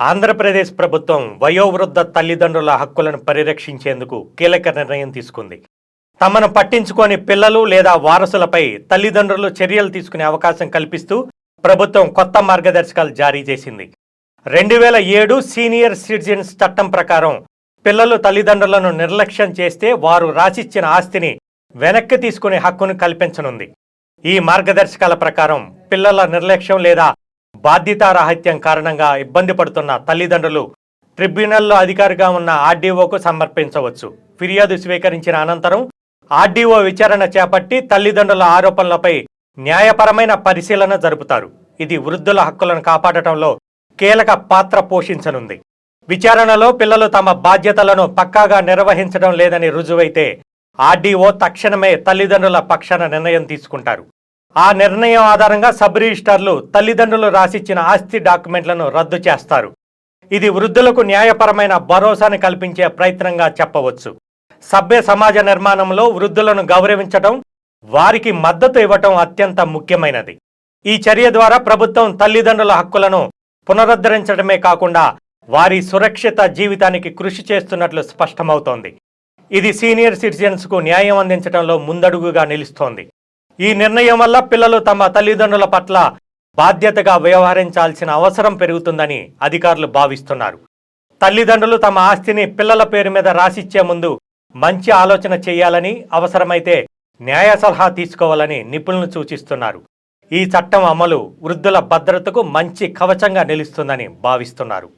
ఆంధ్రప్రదేశ్ ప్రభుత్వం వయోవృద్ధ తల్లిదండ్రుల హక్కులను పరిరక్షించేందుకు కీలక నిర్ణయం తీసుకుంది. తమను పట్టించుకొని పిల్లలు లేదా వారసులపై తల్లిదండ్రులు చర్యలు తీసుకునే అవకాశం కల్పిస్తూ ప్రభుత్వం కొత్త మార్గదర్శకాలు జారీ చేసింది. రెండు వేల ఏడు సీనియర్ సిటిజన్స్ చట్టం ప్రకారం పిల్లలు తల్లిదండ్రులను నిర్లక్ష్యం చేస్తే వారు రాసిచ్చిన ఆస్తిని వెనక్కి తీసుకునే హక్కును కల్పించనుంది. ఈ మార్గదర్శకాల ప్రకారం పిల్లల నిర్లక్ష్యం లేదా బాధ్యతారాహిత్యం కారణంగా ఇబ్బంది పడుతున్న తల్లిదండ్రులు ట్రిబ్యునల్లో అధికారిగా ఉన్న ఆర్డీఓకు సమర్పించవచ్చు. ఫిర్యాదు స్వీకరించిన అనంతరం ఆర్డీఓ విచారణ చేపట్టి తల్లిదండ్రుల ఆరోపణలపై న్యాయపరమైన పరిశీలన జరుపుతారు. ఇది వృద్ధుల హక్కులను కాపాడటంలో కీలక పాత్ర పోషించనుంది. విచారణలో పిల్లలు తమ బాధ్యతలను పక్కాగా నిర్వహించడం లేదని రుజువైతే ఆర్డీఓ తక్షణమే తల్లిదండ్రుల పక్షాన నిర్ణయం తీసుకుంటారు. ఆ నిర్ణయం ఆధారంగా సబ్ రిజిస్టార్లు తల్లిదండ్రులు రాసిచ్చిన ఆస్తి డాక్యుమెంట్లను రద్దు చేస్తారు. ఇది వృద్ధులకు న్యాయపరమైన భరోసాను కల్పించే ప్రయత్నంగా చెప్పవచ్చు. సభ్య సమాజ నిర్మాణంలో వృద్ధులను గౌరవించటం వారికి మద్దతు ఇవ్వటం అత్యంత ముఖ్యమైనది. ఈ చర్య ద్వారా ప్రభుత్వం తల్లిదండ్రుల హక్కులను పునరుద్ధరించడమే కాకుండా వారి సురక్షిత జీవితానికి కృషి చేస్తున్నట్లు స్పష్టమవుతోంది. ఇది సీనియర్ సిటిజన్స్కు న్యాయం అందించడంలో ముందడుగుగా నిలుస్తోంది. ఈ నిర్ణయం వల్ల పిల్లలు తమ తల్లిదండ్రుల పట్ల బాధ్యతగా వ్యవహరించాల్సిన అవసరం పెరుగుతుందని అధికారులు భావిస్తున్నారు. తల్లిదండ్రులు తమ ఆస్తిని పిల్లల పేరు మీద రాసిచ్చే ముందు మంచి ఆలోచన చేయాలని అవసరమైతే న్యాయ సలహా తీసుకోవాలని నిపుణులు సూచిస్తున్నారు. ఈ చట్టం అమలు వృద్ధుల భద్రతకు మంచి కవచంగా నిలుస్తుందని భావిస్తున్నారు.